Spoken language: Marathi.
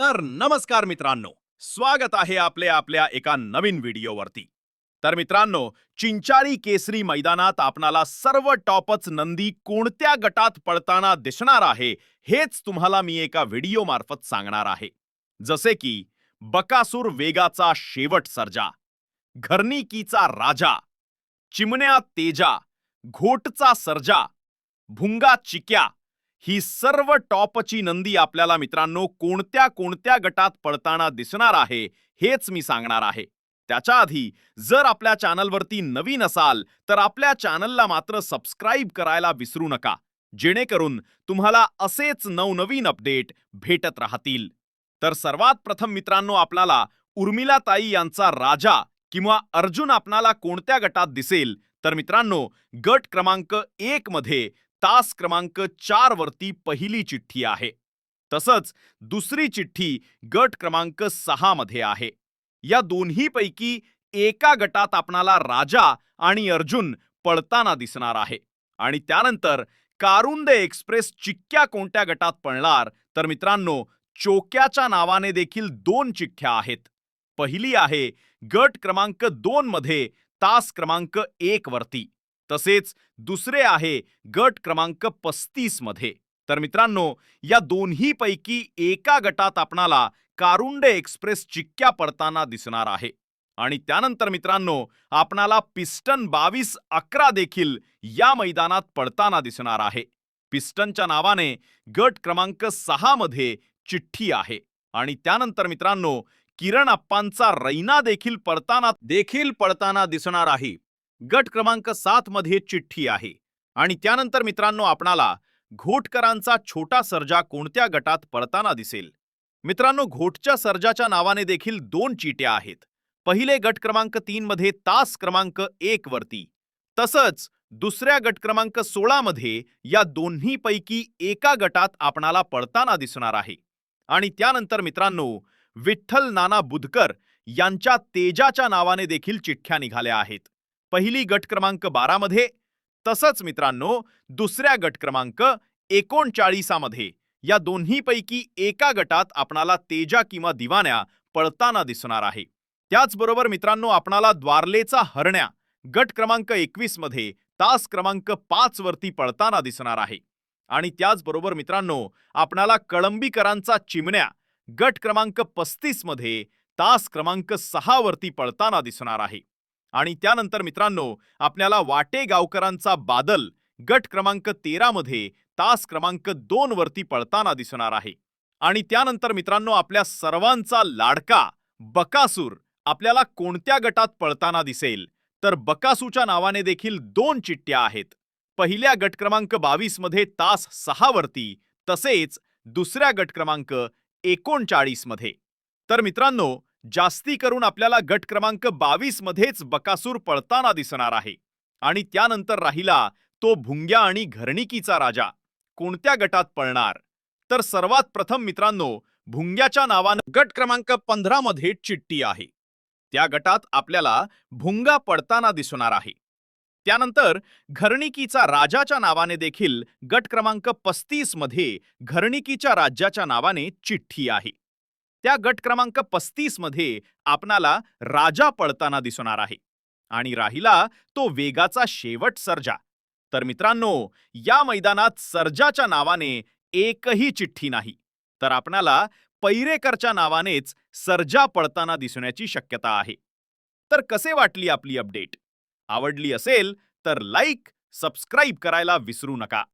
तर नमस्कार मित्रांनो स्वागत आहे आपले आपल्या एका नवीन व्हिडिओवरती. तर मित्रांनो चिंचारी केसरी मैदानात आपणाला सर्व टॉपच नंदी कोणत्या गटात पळताना दिसणार आहे हेच तुम्हाला मी एका व्हिडिओ मार्फत सांगणार आहे. जसे की बकासूर वेगाचा शेवट सर्जा घरनिकीचा राजा चिमण्या तेजा घोटचा सर्जा भुंगा चिक्या ही सर्व टॉपची नंदी आपल्याला मित्रांनो कोणत्या कोणत्या गटात पळताना दिसणार आहे हेच मी सांगणार आहे. त्याच्या आधी जर आपल्या चॅनलवरती नवीन असाल तर आपल्या चॅनलला मात्र सबस्क्राईब करायला विसरू नका. जेणेकरून तुम्हाला असेच नवनवीन अपडेट भेटत राहतील. तर सर्वात प्रथम मित्रांनो आपल्याला उर्मिलाताई यांचा राजा किंवा अर्जुन आपणाला कोणत्या गटात दिसेल? तर मित्रांनो गट क्रमांक एक मध्ये तास क्रमांक चार वरती पहिली चिठ्ठी आहे. तसंच दुसरी चिठ्ठी गट क्रमांक सहा मध्ये आहे. या दोन्हीपैकी एका गटात आपणाला राजा आणि अर्जुन पळताना दिसणार आहे. आणि त्यानंतर कारुंदे एक्सप्रेस चिक्क्या कोणत्या गटात पळणार? तर मित्रांनो चोक्याच्या नावाने देखील दोन चिठ्ठ्या आहेत. पहिली आहे गट क्रमांक दोन मध्ये तास क्रमांक एक वरती. तसेच दुसरे आहे गट क्रमांक पस्तीसमध्ये. तर मित्रांनो या दोन्हीपैकी एका गटात आपणाला कारुंडे एक्सप्रेस चिक्क्या पडताना दिसणार आहे. आणि त्यानंतर मित्रांनो आपणाला पिस्टन बावीस अकरा देखील या मैदानात पडताना दिसणार आहे. पिस्टनच्या नावाने गट क्रमांक सहा मध्ये चिठ्ठी आहे. आणि त्यानंतर मित्रांनो किरण अप्पांचा रैना देखील पडताना देखील पडताना दिसणार आहे. गट क्रमांक सात मध्ये चिठ्ठी आहे. आणि त्यानंतर मित्रांनो आपणाला घोटकरांचा छोटा सर्जा कोणत्या गटात पडताना दिसेल? मित्रांनो घोटच्या सर्जाच्या नावाने देखील दोन चिट्या आहेत. पहिले गट क्रमांक तीन मध्ये तास क्रमांक एक वरती. तसंच दुसऱ्या गट क्रमांक सोळा मध्ये या दोन्हीपैकी एका गटात आपणाला पडताना दिसणार आहे. आणि त्यानंतर मित्रांनो विठ्ठल नाना बुधकर यांच्या तेजाच्या नावाने देखील चिठ्ठ्या निघाल्या आहेत. पहिली गट क्रमांक बारा मध्ये तसंच मित्रांनो दुसऱ्या गट क्रमांक एकोणचाळीसामध्ये. या दोन्हीपैकी एका गटात आपणाला तेजा किंवा दिवाण्या पळताना दिसणार आहे. त्याचबरोबर मित्रांनो आपणाला द्वारलेचा हरण्या गट क्रमांक एकवीसमध्ये तास क्रमांक पाच वरती पळताना दिसणार आहे. आणि त्याचबरोबर मित्रांनो आपणाला कळंबीकरांचा चिमण्या गट क्रमांक पस्तीसमध्ये तास क्रमांक सहा वरती पळताना दिसणार आहे. आणि त्यानंतर मित्रांनो आपल्याला वाटे गावकरांचा बादल गट क्रमांक तेरा मध्ये तास क्रमांक दोन वरती पळताना दिसणार आहे. आणि त्यानंतर मित्रांनो आपल्या सर्वांचा लाडका बकासूर आपल्याला कोणत्या गटात पळताना दिसेल? तर बकासूच्या नावाने देखील दोन चिठ्ठ्या आहेत. पहिल्या गट क्रमांक बावीसमध्ये तास सहा वरती तसेच दुसऱ्या गट क्रमांक एकोणचाळीसमध्ये. तर मित्रांनो जास्ती करून आपल्याला गट क्रमांक बावीस मध्येच बकासूर पळताना दिसणार आहे. आणि त्यानंतर राहिला तो भुंग्या आणि घरणिकीचा राजा. कोणत्या गटात पळणार? तर सर्वात प्रथम मित्रांनो भुंग्याच्या नावानं गट क्रमांक पंधरा मध्ये चिठ्ठी आहे. त्या गटात आपल्याला भुंगा पडताना दिसणार आहे. त्यानंतर घरणिकीचा राजाच्या नावाने देखील गट क्रमांक पस्तीसमध्ये घरणिकीच्या राज्याच्या नावाने चिठ्ठी आहे. त्या गट क्रमांक पस्तीसमध्ये आपणाला राजा पळताना दिसणार आहे. आणि राहिला तो वेगाचा शेवट सर्जा. तर मित्रांनो या मैदानात सर्जाच्या नावाने एकही चिठ्ठी नाही. तर आपणाला पैरेकरच्या नावानेच सर्जा पळताना दिसण्याची शक्यता आहे. तर कसे वाटली आपली अपडेट? आवडली असेल तर लाईक सबस्क्राईब करायला विसरू नका.